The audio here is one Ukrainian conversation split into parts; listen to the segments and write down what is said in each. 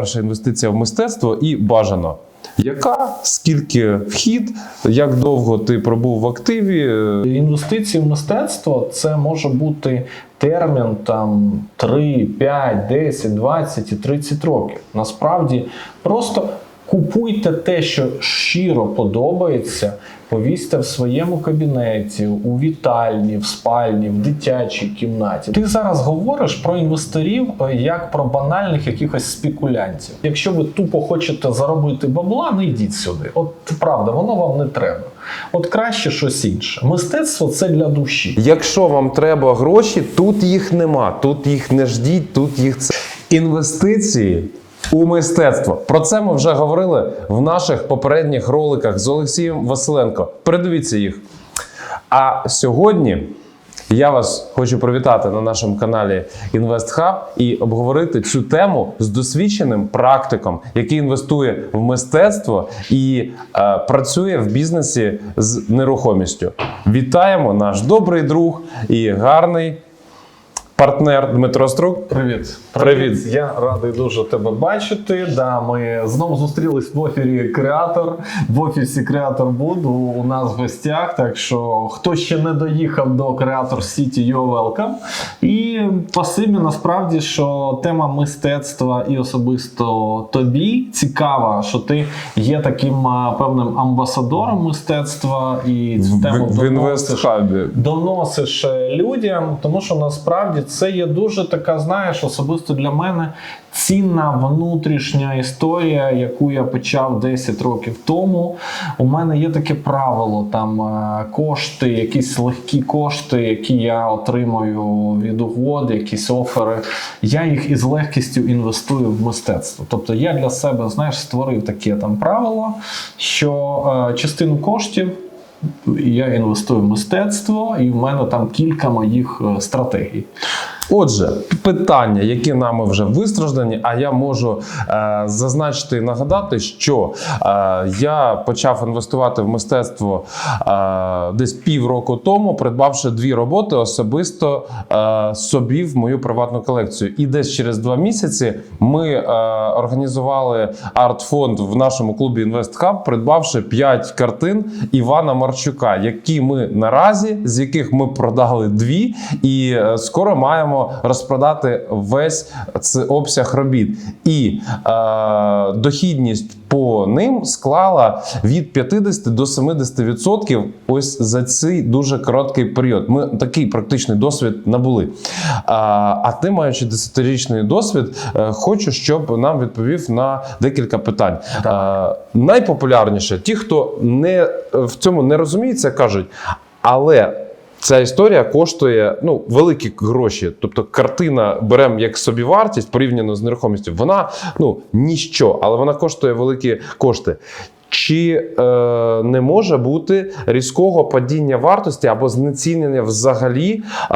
Перша інвестиція в мистецтво і бажано. Яка, скільки вхід, як довго ти пробув в активі? Інвестиції в мистецтво це може бути термін там 3, 5, 10, 20 і 30 років. Насправді просто купуйте те, що щиро подобається, повісьте в своєму кабінеті, у вітальні, в спальні, в дитячій кімнаті. Ти зараз говориш про інвесторів е, як про банальних якихось спекулянтів. Якщо ви тупо хочете заробити бабла, не йдіть сюди. От правда, воно вам не треба. От краще щось інше. Мистецтво це для душі. Якщо вам треба гроші, тут їх нема, тут їх не ждіть, тут їх це. Інвестиції у мистецтво. Про це ми вже говорили в наших попередніх роликах з Олексієм Василенко. Передивіться їх. А сьогодні я вас хочу привітати на нашому каналі InvestHub і обговорити цю тему з досвідченим практиком, який інвестує в мистецтво і е, працює в бізнесі з нерухомістю. Вітаємо наш добрий друг і гарний партнер Дмитро Струк. Привіт. Привіт. Я радий дуже тебе бачити. Да, ми знову зустрілись в ефірі Креатор. В офісі Креатор Буду у нас в гостях. Так що хто ще не доїхав до Креатор Сіті, you're welcome. І пасиві насправді, що тема мистецтва і особисто тобі цікава, що ти є таким певним амбасадором мистецтва і цю тему В, в доносиш доносиш е, людям, тому що насправді це є дуже така, знаєш, особисто для мене цінна внутрішня історія, яку я почав 10 років тому. У мене є таке правило: там е, кошти, якісь легкі кошти, які я отримую від угод, якісь офери. Я їх із легкістю інвестую в мистецтво. Тобто я для себе, знаєш, створив таке там правило, що е, частину коштів. Я інвестую в мистецтво, і в мене там кілька моїх е, стратегій. Отже, питання, які нами вже вистраждані, а я можу е, зазначити і нагадати, що е, я почав інвестувати в мистецтво е, десь півроку тому, придбавши дві роботи особисто е, собі в мою приватну колекцію. І десь через два місяці ми е, організували арт-фонд в нашому клубі InvestHub, придбавши п'ять картин Івана Марчука, які ми наразі, з яких ми продали дві, і е, скоро маємо розпродати весь цей обсяг робіт. І е, дохідність по ним склала від 50 до 70% ось за цей дуже короткий період. Ми такий практичний досвід набули. А, а ти, маючи 10-річний досвід, е, хочу, щоб нам відповів на декілька питань. Е, найпопулярніше, ті, хто не в цьому не розуміється, кажуть, але. Ця історія коштує ну великі гроші. Тобто, картина беремо як собівартість порівняно з нерухомістю. Вона ну ніщо, але вона коштує великі кошти. Чи е, не може бути різкого падіння вартості або знецінення взагалі е,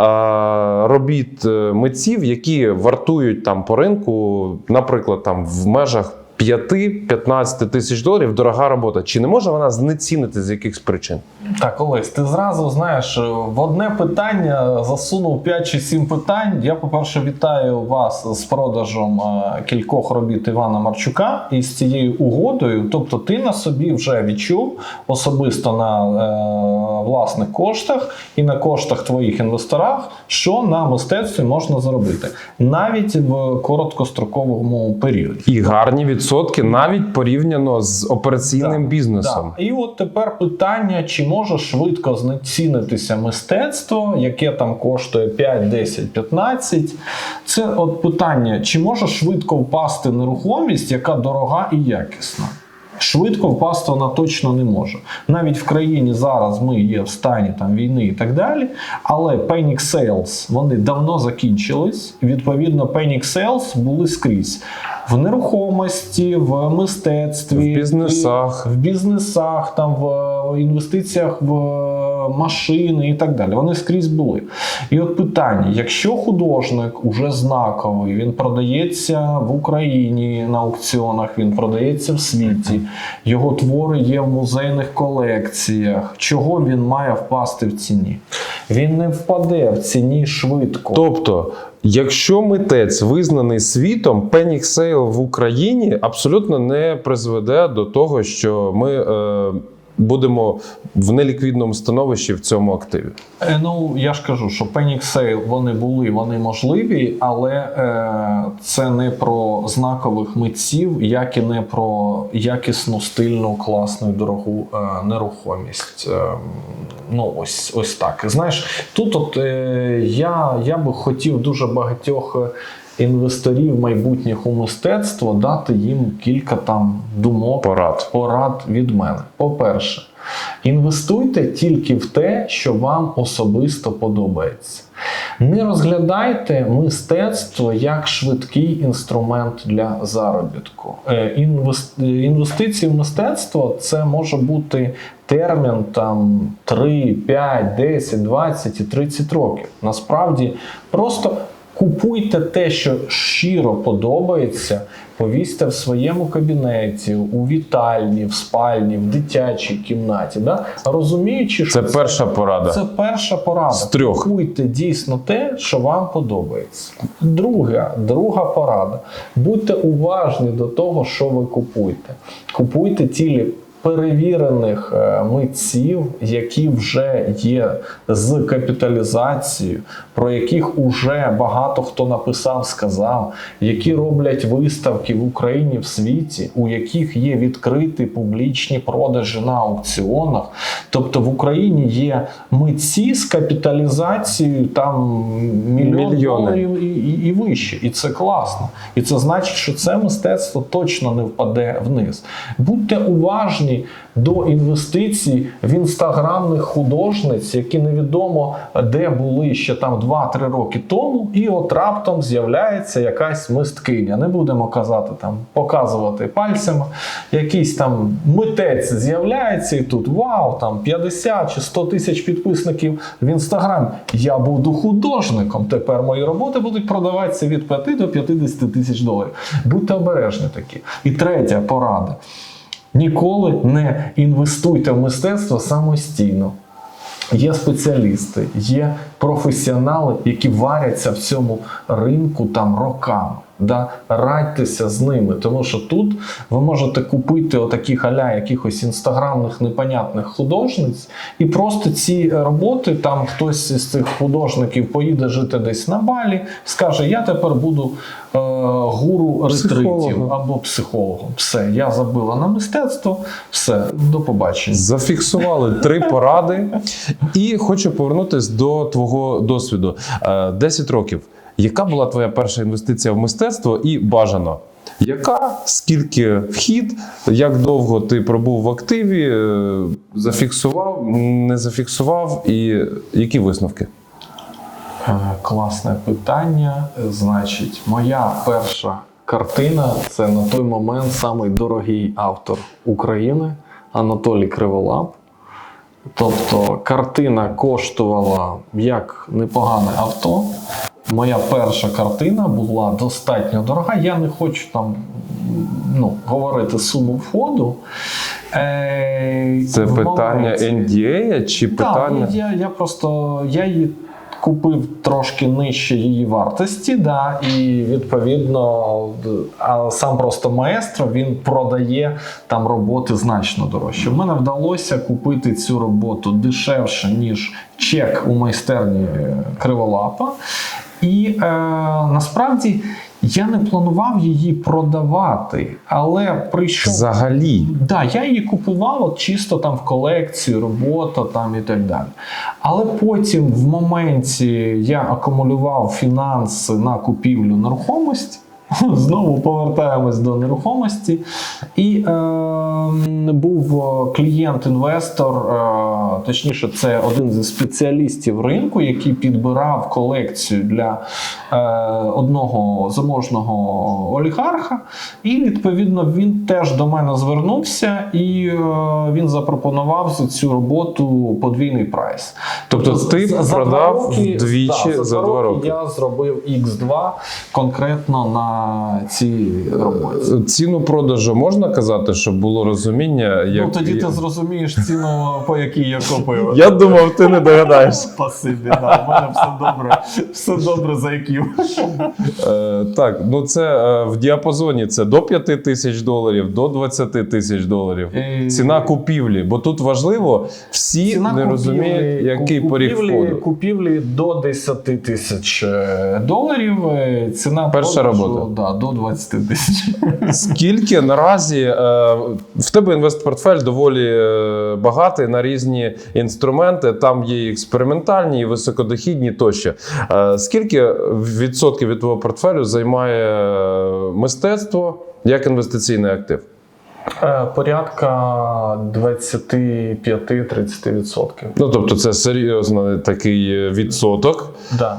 робіт е, митців, які вартують там по ринку, наприклад, там в межах 5-15 тисяч доларів дорога робота? Чи не може вона знецінити з якихось причин? Так, Олесь, ти зразу знаєш, в одне питання засунув 5 чи 7 питань. Я, по-перше, вітаю вас з продажем е, кількох робіт Івана Марчука і з цією угодою. Тобто, ти на собі вже відчув особисто на е, власних коштах і на коштах твоїх інвесторах, що на мистецтві можна заробити навіть в короткостроковому періоді. І гарні відсотки навіть порівняно з операційним Так, бізнесом. Да. І от тепер питання: чи може швидко знецінитися мистецтво, яке там коштує 5, 10, 15. Це от питання: чи може швидко впасти нерухомість, яка дорога і якісна? Швидко впасти вона точно не може. Навіть в країні зараз ми є в стані там війни і так далі. Але panic sales вони давно закінчились. Відповідно, panic sales були скрізь. В нерухомості, в мистецтві, В бізнесах. в бізнесах, там в інвестиціях в машини і так далі. Вони скрізь були. І от питання: якщо художник уже знаковий, він продається в Україні на аукціонах, він продається в світі, його твори є в музейних колекціях, чого він має впасти в ціні? Він не впаде в ціні швидко. Тобто, якщо митець визнаний світом, пенік сейл в Україні абсолютно не призведе до того, що ми е, будемо в неліквідному становищі в цьому активі. Е, Ну, я ж кажу, що Panic Sale вони були, вони можливі, але е, це не про знакових митців, як і не про якісну, стильну, класну дорогу е, нерухомість. Е, ну, ось, ось так. Знаєш, тут от е, я, я би хотів дуже багатьох. Інвесторів майбутніх у мистецтво дати їм кілька там думок Порад. порад від мене. По-перше, інвестуйте тільки в те, що вам особисто подобається. Не розглядайте мистецтво як швидкий інструмент для заробітку. Е, Інвестиції в мистецтво це може бути термін там 3, 5, 10, 20 і 30 років. Насправді просто Купуйте те, що щиро подобається, повісьте в своєму кабінеті, у вітальні, в спальні, в дитячій кімнаті. Да? Розуміючи, що Це перша порада. це перша порада. З трьох. Купуйте дійсно те, що вам подобається. Друга, друга порада. Будьте уважні до того, що ви купуєте. Купуйте тілі перевірених е, митців, які вже є з капіталізацією, про яких уже багато хто написав, сказав, які роблять виставки в Україні в світі, у яких є відкриті публічні продажі на аукціонах. Тобто в Україні є митці з капіталізацією там мільйон Мільйони. доларів і, і, і вище. І це класно. І це значить, що це мистецтво точно не впаде вниз. Будьте уважні до інвестицій в інстаграмних художниць, які невідомо де були ще там 2-3 роки тому, і от раптом з'являється якась мисткиня. Не будемо казати там, показувати пальцями. Якийсь там митець з'являється, і тут вау, там 50 чи 100 тисяч підписників в інстаграмі. Я буду художником. Тепер мої роботи будуть продаватися від 5 до 50 тисяч доларів. Будьте обережні такі. І третя порада. Ніколи не інвестуйте в мистецтво самостійно. Є спеціалісти, є професіонали, які варяться в цьому ринку там роками. Да? Радьтеся з ними, тому що тут ви можете купити отакі халя якихось інстаграмних непонятних художниць, і просто ці роботи там хтось із цих художників поїде жити десь на балі, скаже: Я тепер буду е, гуру ретритів або психологом. Все, я забила на мистецтво, все, до побачення. Зафіксували три поради. І хочу повернутися до твого досвіду. Е, 10 років. Яка була твоя перша інвестиція в мистецтво і бажано? Яка, скільки вхід, як довго ти пробув в активі, е, зафіксував, не зафіксував, і які висновки? Е, Класне питання. Значить, моя перша картина це на той момент самий дорогий автор України Анатолій Криволап. Тобто картина коштувала як непогане авто. Моя перша картина була достатньо дорога. Я не хочу там ну, говорити суму входу. Е, Це питання NDA чи питання? так, я, я просто я її купив трошки нижче її вартості, да, і відповідно, а сам просто маестро він продає там роботи значно дорожче. Мене вдалося купити цю роботу дешевше, ніж чек у майстерні Криволапа. І е, насправді я не планував її продавати, але прийшов Взагалі. Да, я її купував от чисто там в колекцію, робота там і так далі. Але потім, в моменті, я акумулював фінанси на купівлю нерухомості. Знову повертаємось до нерухомості. І е, був клієнт-інвестор, е, точніше, це один зі спеціалістів ринку, який підбирав колекцію для е, одного заможного олігарха. І відповідно він теж до мене звернувся, і е, він запропонував за цю роботу подвійний прайс. Тобто ти продав вдвічі да, за два роки? Я зробив X2 конкретно на цій роботі. Ціну продажу можна казати, щоб було розуміння, як Ну тоді ти зрозумієш ціну, по якій я купив. я думав, ти не догадаєшся. Спасибі, да, в мене все добре, все добре за IQ. Е, так, ну це е, в діапазоні це до 5 тисяч доларів, до 20 тисяч доларів. Е, Ціна купівлі, бо тут важливо, всі Ціна не купівлі- розуміють, який поріг входу. Купівлі до 10 тисяч е, доларів. е, Ціна Перша робота. Да, до 20 тисяч. Скільки наразі е, в тебе інвестпортфель доволі е, багатий на різні інструменти. Там є і експериментальні, і високодохідні тощо. Е, скільки відсотків від твого портфелю займає е, мистецтво як інвестиційний актив? Е, Порядка 25-30%. Ну тобто, це серйозний такий відсоток. Да.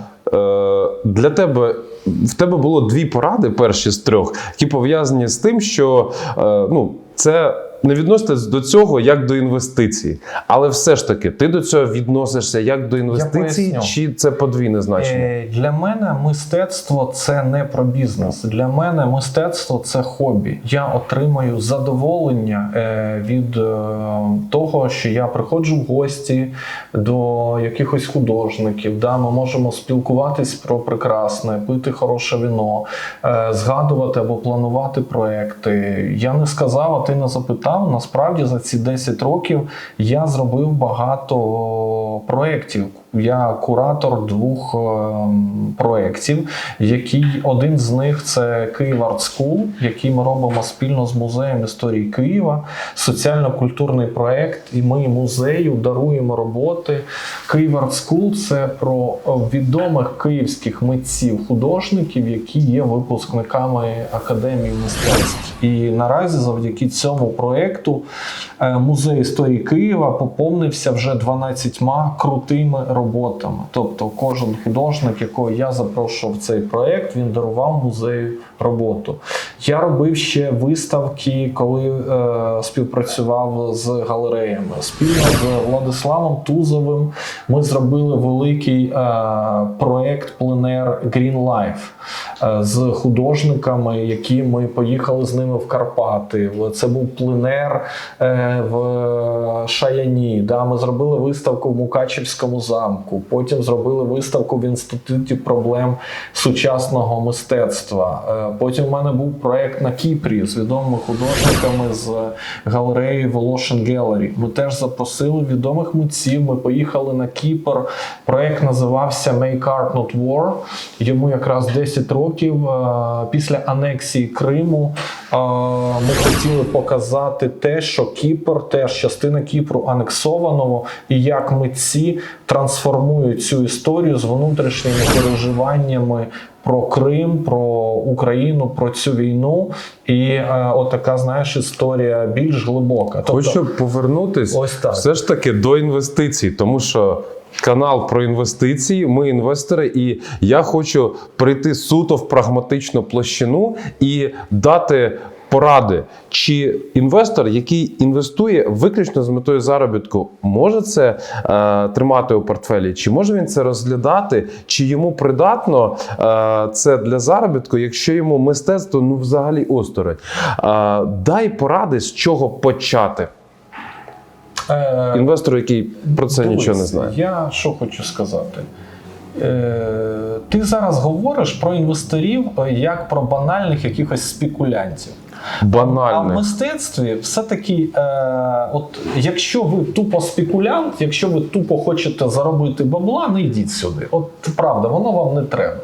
Для тебе в тебе було дві поради, перші з трьох, які пов'язані з тим, що е, ну, це не відноситься до цього як до інвестицій. Але все ж таки, ти до цього відносишся як до інвестицій, чи це подвійне значення? Е, Для мене мистецтво це не про бізнес. Для мене мистецтво це хобі. Я отримаю задоволення е, від е, того, що я приходжу в гості до якихось художників. Да, ми можемо спілкуватись про прекрасне, пити хороше віно, е, згадувати або планувати проекти. Я не сказав, а ти не запитав. Насправді за ці 10 років я зробив багато проєктів. Я куратор двох ем, проєктів, які один з них це Київ Арт Скул, який ми робимо спільно з музеєм історії Києва, соціально-культурний проєкт. І ми музею даруємо роботи. Київ Арт Скул це про відомих київських митців, художників, які є випускниками академії мистецтв. І наразі, завдяки цьому проєкту, е, музей історії Києва поповнився вже 12 крутими роботами. Тобто, кожен художник, якого я запрошував в цей проєкт, він дарував музею роботу. Я робив ще виставки, коли е, співпрацював з галереями. Спільно з Владиславом Тузовим ми зробили великий е, проєкт пленер Green Life е, з художниками, які ми поїхали з ними в Карпати. Це був пленер е, в Шаяні. Да, ми зробили виставку в Мукачівському замку. Потім зробили виставку в інституті проблем сучасного мистецтва. Е, Потім в мене був проект на Кіпрі з відомими художниками з галереї Волошин Gallery. Ми теж запросили відомих митців. Ми поїхали на Кіпр. Проект називався Make Art Not War. Йому якраз 10 років Е, після анексії Криму. е, Ми хотіли показати те, що Кіпр, теж частина Кіпру анексованого, і як митці трансформують цю історію з внутрішніми переживаннями. Про Крим, про Україну, про цю війну, і е, отака, знаєш, історія більш глибока. Тобто, Хочу повернутись Ось так. все ж таки до інвестицій, тому що. Канал про інвестиції, ми інвестори, і я хочу прийти суто в прагматичну площину і дати поради, чи інвестор, який інвестує виключно з метою заробітку, може це е, тримати у портфелі, чи може він це розглядати, чи йому придатно е, це для заробітку, якщо йому мистецтво ну взагалі осторонь. Е, дай поради, з чого почати. е, Інвестору, який про це Дивись, нічого не знає. Я що хочу сказати. Е, ти зараз говориш про інвесторів е, як про банальних якихось спекулянтів. А в мистецтві все-таки, е, от якщо ви тупо спекулянт, якщо ви тупо хочете заробити бабла, не йдіть сюди. От правда, воно вам не треба.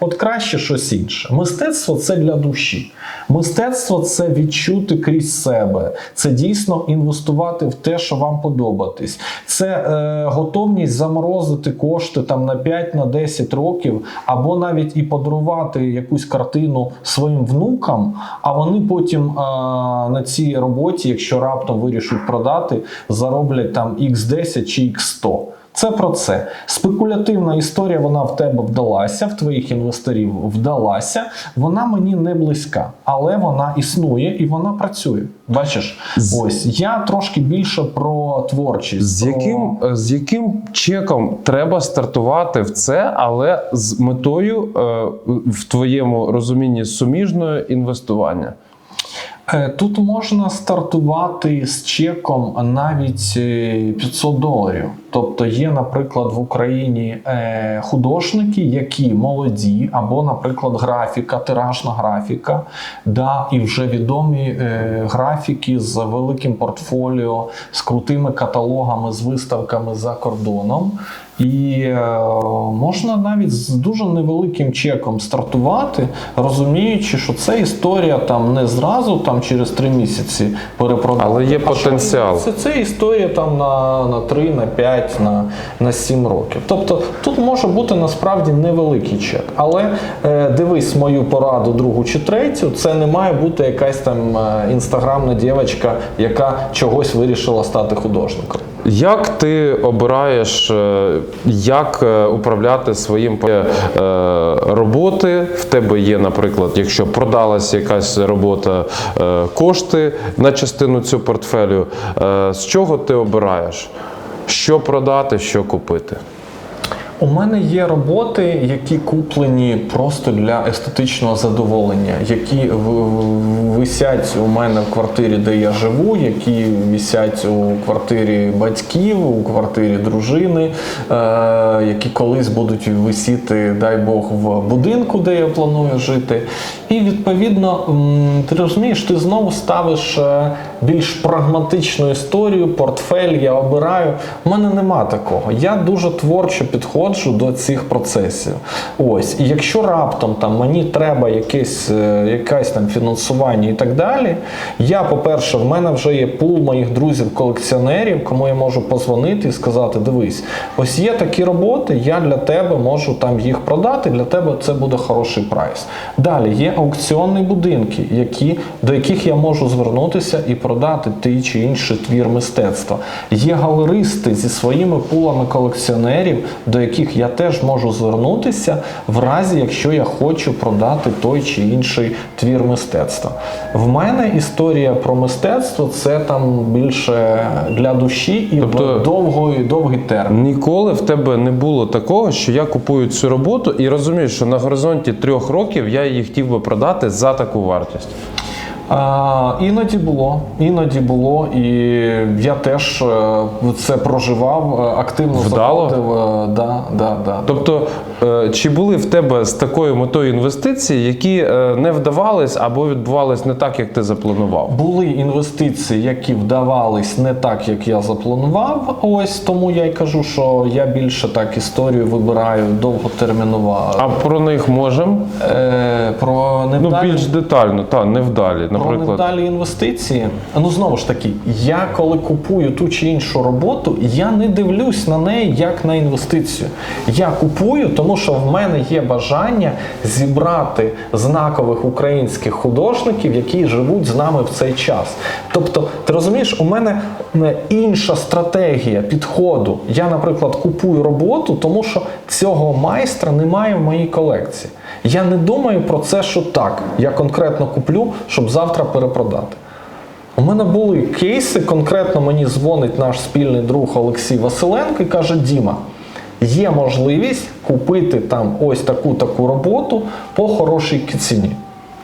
От краще щось інше. Мистецтво це для душі. Мистецтво це відчути крізь себе. Це дійсно інвестувати в те, що вам подобатись. Це е, готовність заморозити кошти там на 5 на 10 років, або навіть і подарувати якусь картину своїм внукам, а вони потім е, на цій роботі, якщо раптом вирішать продати, зароблять там X10 чи X100. Це про це. Спекулятивна історія, вона в тебе вдалася, в твоїх інвесторів вдалася. Вона мені не близька, але вона існує і вона працює. Бачиш, З- ось я трошки більше про творчість. З про- яким, з яким чеком треба стартувати в це, але з метою е, в твоєму розумінні суміжного інвестування? Е, Тут можна стартувати з чеком навіть е, 500 доларів. Тобто є, наприклад, в Україні е, художники, які молоді, або, наприклад, графіка, тиражна графіка, да, і вже відомі е, графіки з великим портфоліо, з крутими каталогами, з виставками за кордоном. І е, можна навіть з дуже невеликим чеком стартувати, розуміючи, що це історія там не зразу, там через три місяці перепродати. Але є потенціал. Це, це історія там на, на 3, на 5, на, на 7 років. Тобто тут може бути насправді невеликий чек. Але е, дивись мою пораду другу чи третю, це не має бути якась там е, інстаграмна дівчинка, яка чогось вирішила стати художником. Як ти обираєш, е, як е, управляти своїм е, роботи? В тебе є, наприклад, якщо продалася якась робота, кошти на частину цю портфелю. З чого ти обираєш? Що продати, що купити? У мене є роботи, які куплені просто для естетичного задоволення, які висять у мене в квартирі, де я живу, які висять у квартирі батьків, у квартирі дружини, е, які колись будуть висіти, дай Бог, в будинку, де я планую жити. І відповідно, ти розумієш, ти знову ставиш е, більш прагматичну історію, портфель, я обираю. У мене нема такого. Я дуже творчо підходжу до цих процесів. Ось, і якщо раптом там мені треба якесь, е, якесь там фінансування і так далі, я, по-перше, в мене вже є пул моїх друзів-колекціонерів, кому я можу позвонити і сказати: дивись, ось є такі роботи, я для тебе можу там їх продати, для тебе це буде хороший прайс. Далі є аукціонні будинки, які, до яких я можу звернутися і продати той чи інший твір мистецтва. Є галеристи зі своїми пулами колекціонерів, до яких я теж можу звернутися в разі, якщо я хочу продати той чи інший твір мистецтва. В мене історія про мистецтво це там більше для душі і Тобто- довгий, довгий термін. Ніколи в тебе не було такого, що я купую цю роботу і розумію, що на горизонті трьох років я її хотів би продати за таку вартість. А, іноді було, іноді було, і я теж е, це проживав, е, активно Вдало? заходив. е, Да, да, да. Тобто, чи були в тебе з такою метою інвестиції, які е, не вдавались або відбувались не так, як ти запланував? Були інвестиції, які вдавались не так, як я запланував. Ось тому я й кажу, що я більше так історію вибираю довготерміново. А про них можемо? Е, про Ну, більш детально, та невдалі, Про наприклад. невдалі інвестиції. Ну знову ж таки, я коли купую ту чи іншу роботу, я не дивлюсь на неї як на інвестицію. Я купую, тому що в мене є бажання зібрати знакових українських художників, які живуть з нами в цей час. Тобто, ти розумієш, у мене е, інша стратегія підходу. Я, наприклад, купую роботу, тому що цього майстра немає в моїй колекції. Я не думаю про це, що так. Я конкретно куплю, щоб завтра перепродати. У мене були кейси, конкретно мені дзвонить наш спільний друг Олексій Василенко і каже: Діма, є можливість купити там ось таку таку роботу по хорошій ціні.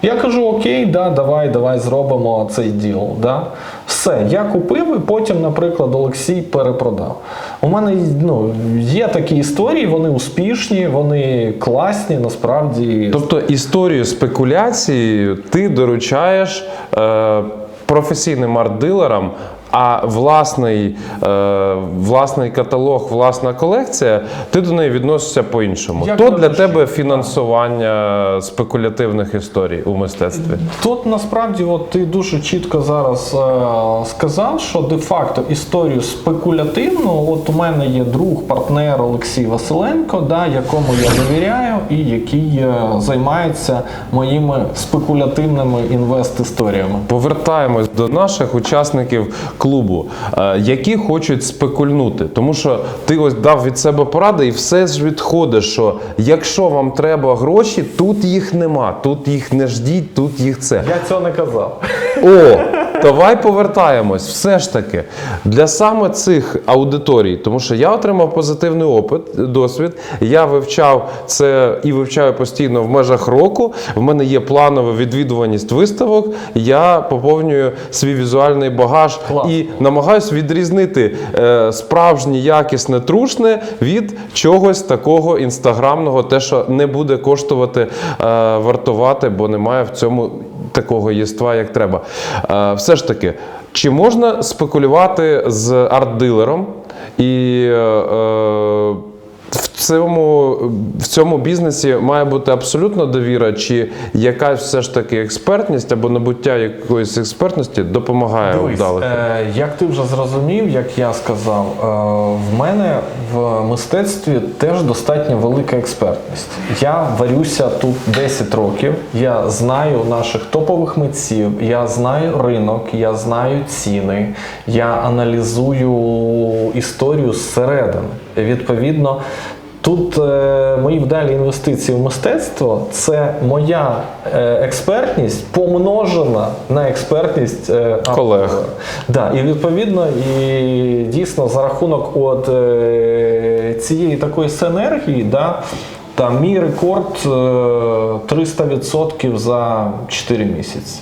Я кажу: Окей, да, давай, давай зробимо цей діл. Да. Все, я купив і потім, наприклад, Олексій перепродав. У мене ну, є такі історії, вони успішні, вони класні, насправді. Тобто історію спекуляції ти доручаєш е, професійним арт-дилерам, А власний, е, власний каталог, власна колекція, ти до неї відносишся по-іншому. Як То для душі. тебе фінансування спекулятивних історій у мистецтві. Тут насправді от ти дуже чітко зараз е, сказав, що де-факто історію спекулятивну, от у мене є друг, партнер Олексій Василенко, да, якому я довіряю і який е, займається моїми спекулятивними інвест-історіями. Повертаємось до наших учасників клубу, е, які хочуть спекульнути. Тому що ти ось дав від себе поради, і все ж відходить, що якщо вам треба гроші, тут їх нема, тут їх не ждіть, тут їх це. Я цього не казав. О, давай повертаємось. Все ж таки для саме цих аудиторій, тому що я отримав позитивний опит, досвід. Я вивчав це і вивчаю постійно в межах року. В мене є планова відвідуваність виставок. Я поповнюю свій візуальний багаж Клас. і намагаюсь відрізнити е, справжнє якісне трушне від чогось такого інстаграмного, те, що не буде коштувати, е, вартувати, бо немає в цьому такого єства, як треба. Е, все ж таки, чи можна спекулювати з арт-дилером і. Е, е, цьому, в цьому бізнесі має бути абсолютна довіра, чи якась все ж таки експертність або набуття якоїсь експертності допомагає Дивись, е, як ти вже зрозумів, як я сказав, е, в мене в мистецтві теж достатньо велика експертність. Я варюся тут 10 років, я знаю наших топових митців, я знаю ринок, я знаю ціни, я аналізую історію зсередини. Відповідно, Тут е, мої вдалі інвестиції в мистецтво це моя е, експертність помножена на експертність е, автора. Колег. Да, і відповідно, і дійсно за рахунок от, е, цієї такої синергії, да, там мій рекорд е, 300% за 4 місяці.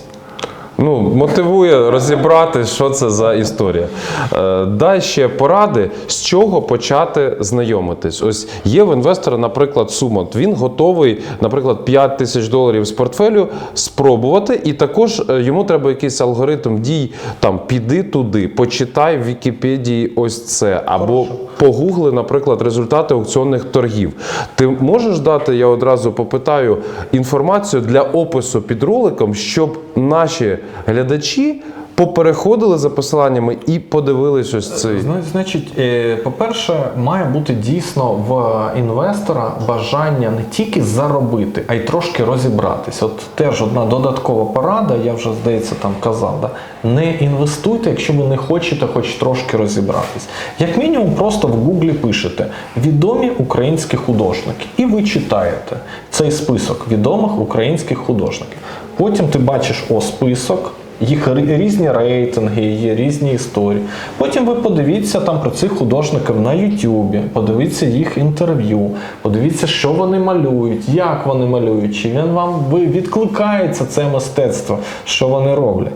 Ну, мотивує розібрати, що це за історія. Е, дай ще поради, з чого почати знайомитись. Ось є в інвестора, наприклад, сумот. Він готовий, наприклад, 5 тисяч доларів з портфелю спробувати, і також е, йому треба якийсь алгоритм дій. Там піди туди, почитай в Вікіпедії ось це, або погугли, наприклад, результати аукціонних торгів. Ти можеш дати, я одразу попитаю, інформацію для опису під роликом, щоб наші глядачі попереходили за посиланнями і подивились ось цей. Значить, е, по-перше, має бути дійсно в інвестора бажання не тільки заробити, а й трошки розібратись. От теж одна додаткова порада, я вже здається там казав. Да? Не інвестуйте, якщо ви не хочете хоч трошки розібратись. Як мінімум, просто в Гуглі пишете відомі українські художники, і ви читаєте цей список відомих українських художників. Потім ти бачиш о список. Їх різні рейтинги, є різні історії. Потім ви подивіться там про цих художників на Ютубі, подивіться їх інтерв'ю, подивіться, що вони малюють, як вони малюють, чи він вам відкликається це мистецтво, що вони роблять.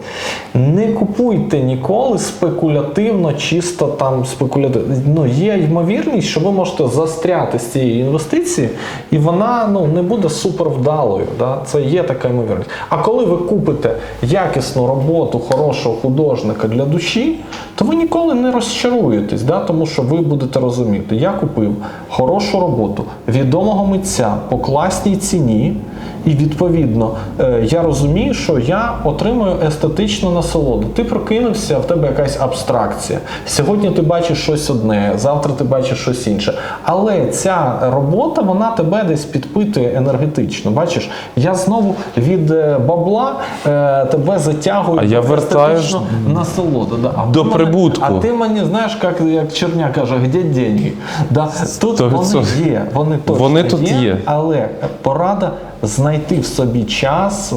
Не купуйте ніколи спекулятивно, чисто там спекулятивно. Ну, є ймовірність, що ви можете застряти з цієї інвестиції, і вона ну, не буде супер вдалою. Да? Це є така ймовірність. А коли ви купите якісну роботу хорошого художника для душі, то ви ніколи не розчаруєтесь, да? тому що ви будете розуміти, я купив хорошу роботу відомого митця по класній ціні. І відповідно е, я розумію, що я отримую естетичну насолоду. Ти прокинувся, в тебе якась абстракція. Сьогодні ти бачиш щось одне, завтра ти бачиш щось інше. Але ця робота вона тебе десь підпитує енергетично. Бачиш, я знову від е, бабла е, тебе затягую А я в вертаю естетичну насолоду. Да. А до мене- прибутку. А ти мені знаєш, як, як Черня каже, де деньги? Да. Тут Сто вони є, вони точно Вони тут є. але порада знайти в собі час, е,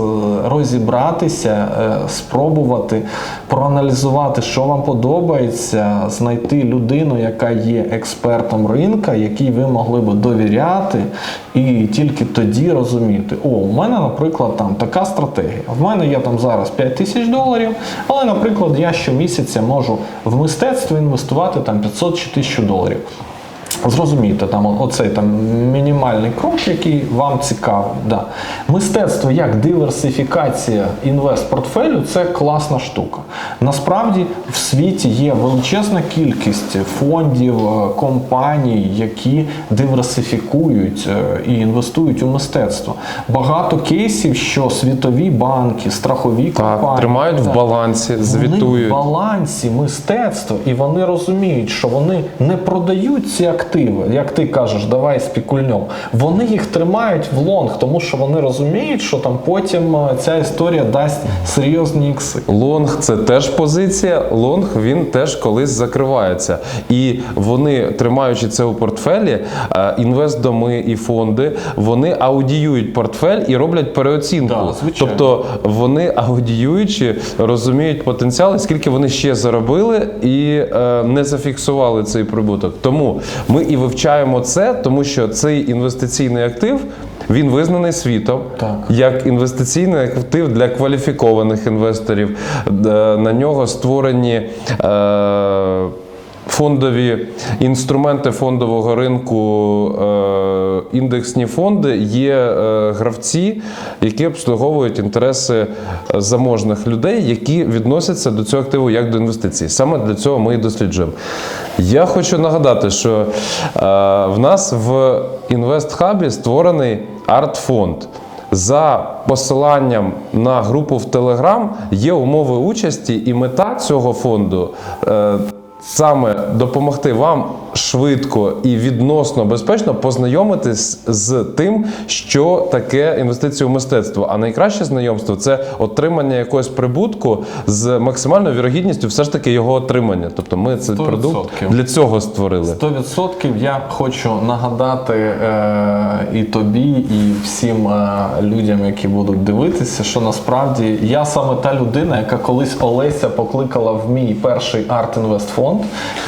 розібратися, е, спробувати проаналізувати, що вам подобається, знайти людину, яка є експертом ринка, якій ви могли би довіряти, і тільки тоді розуміти, о, у мене, наприклад, там така стратегія. В мене є там зараз 5 тисяч доларів, але, наприклад, я щомісяця можу в мистецтво інвестувати там 500 чи 1000 доларів. Зрозумієте, там оцей там мінімальний крок, який вам цікавий. Да. Мистецтво як диверсифікація інвест-портфелю це класна штука. Насправді в світі є величезна кількість фондів, е, компаній, які диверсифікують е, і інвестують у мистецтво. Багато кейсів, що світові банки, страхові Так, компанії тримають в так, балансі, вони в балансі мистецтва, і вони розуміють, що вони не продають ці активи, як ти кажеш, давай спекульнем. Вони їх тримають в лонг, тому що вони розуміють, що там потім е, ця історія дасть серйозні ікси. Лонг це теж позиція. Лонг він теж колись закривається. І вони, тримаючи це у портфелі, е, інвестдоми і фонди, вони аудіюють портфель і роблять переоцінку. Да, тобто вони аудіюючи розуміють потенціал, скільки вони ще заробили і е, не зафіксували цей прибуток. Тому ми і вивчаємо це, тому що цей інвестиційний актив. Він визнаний світом Так. як інвестиційний актив для кваліфікованих інвесторів. Е, На нього створені е, фондові інструменти фондового ринку, е, індексні фонди. Є е, гравці, які обслуговують інтереси заможних людей, які відносяться до цього активу як до інвестицій. Саме для цього ми і досліджуємо. Я хочу нагадати, що е, в нас в інвестхабі створений арт-фонд. За посиланням на групу в Телеграм є умови участі, і мета цього фонду саме допомогти вам швидко і відносно безпечно познайомитись з тим, що таке інвестиції у мистецтво. А найкраще знайомство це отримання якогось прибутку з максимальною вірогідністю, все ж таки його отримання. Тобто ми цей 100%. продукт для цього створили. 100% я хочу нагадати е, і тобі, і всім е, людям, які будуть дивитися, що насправді я саме та людина, яка колись Олеся покликала в мій перший арт інвест фонд.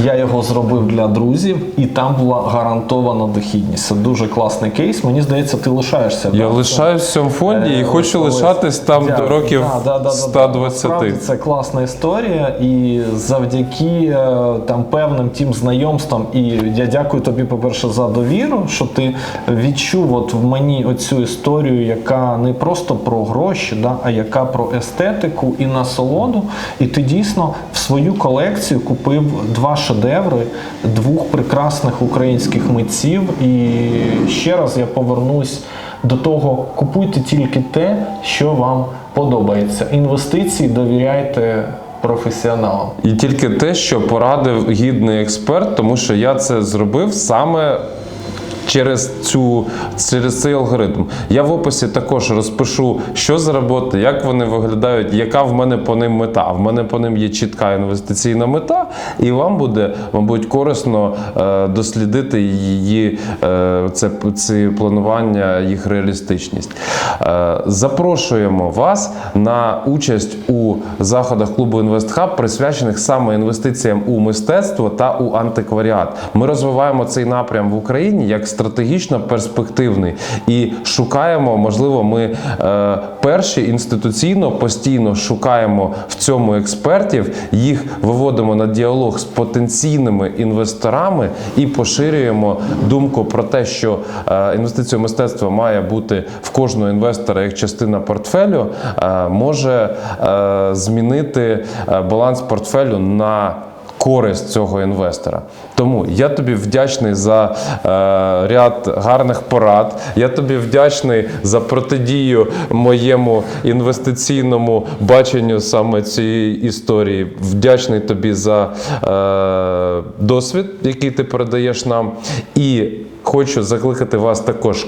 Я його зробив для друзів, і там була гарантована дохідність. Це дуже класний кейс. Мені здається, ти лишаєшся. Я да, в лишаюсь в цьому фонді і Е, хочу ось, лишатись там до років Да, да, да, да, да. 120. Це класна історія, і завдяки е, там певним тим знайомствам, і я дякую тобі, по-перше, за довіру, що ти відчув от в мені оцю історію, яка не просто про гроші, да, а яка про естетику і насолоду. І ти дійсно в свою колекцію купив два шедеври двох прекрасних українських митців. І ще раз я повернусь до того, купуйте тільки те, що вам подобається. Інвестиції довіряйте професіоналам. І тільки те, що порадив гідний експерт, тому що я це зробив саме. Через цю через цей алгоритм я в описі також розпишу, що за роботи, як вони виглядають, яка в мене по ним мета. А в мене по ним є чітка інвестиційна мета, і вам буде, мабуть, корисно е, дослідити її е, це, це планування, їх реалістичність. Е, запрошуємо вас на участь у заходах клубу InvestHub, присвячених саме інвестиціям у мистецтво та у антикваріат. Ми розвиваємо цей напрям в Україні як стратегічно перспективний. І шукаємо, можливо, ми е, перші інституційно постійно шукаємо в цьому експертів, їх виводимо на діалог з потенційними інвесторами і поширюємо думку про те, що е, інвестиція в мистецтво має бути в кожного інвестора як частина портфелю, е, може змінити баланс портфелю на користь цього інвестора. Тому я тобі вдячний за е, ряд гарних порад. Я тобі вдячний за протидію моєму інвестиційному баченню саме цієї історії. Вдячний тобі за е, досвід, який ти передаєш нам. І хочу закликати вас також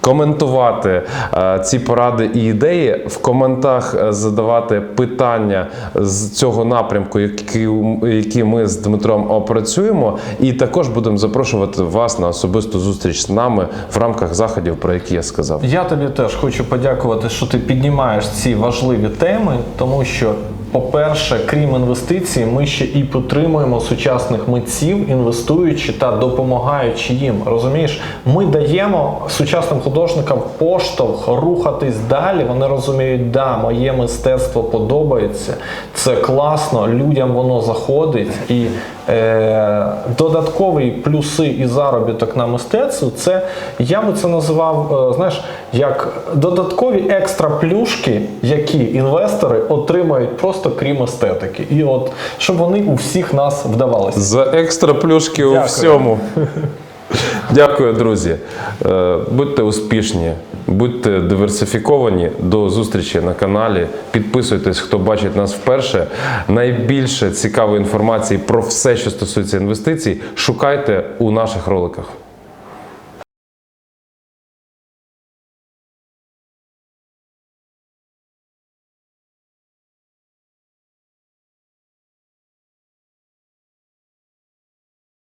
коментувати е, ці поради і ідеї, в коментах е, задавати питання з цього напрямку, які, які ми з Дмитром опрацюємо, і також будемо запрошувати вас на особисту зустріч з нами в рамках заходів, про які я сказав. Я тобі теж хочу подякувати, що ти піднімаєш ці важливі теми, тому що по-перше, крім інвестицій, ми ще і підтримуємо сучасних митців, інвестуючи та допомагаючи їм. Розумієш, ми даємо сучасним художникам поштовх рухатись далі. Вони розуміють, да, моє мистецтво подобається, це класно, людям воно заходить і. Е, додаткові плюси і заробіток на мистецтві, це я би це називав, е, знаєш, як додаткові екстра плюшки, які інвестори отримають просто крім естетики. І от щоб вони у всіх нас вдавалися. За екстра плюшки у всьому. Дякую, друзі. Е, Будьте успішні, будьте диверсифіковані. До зустрічі на каналі. Підписуйтесь, хто бачить нас вперше. Найбільше цікавої інформації про все, що стосується інвестицій, шукайте у наших роликах.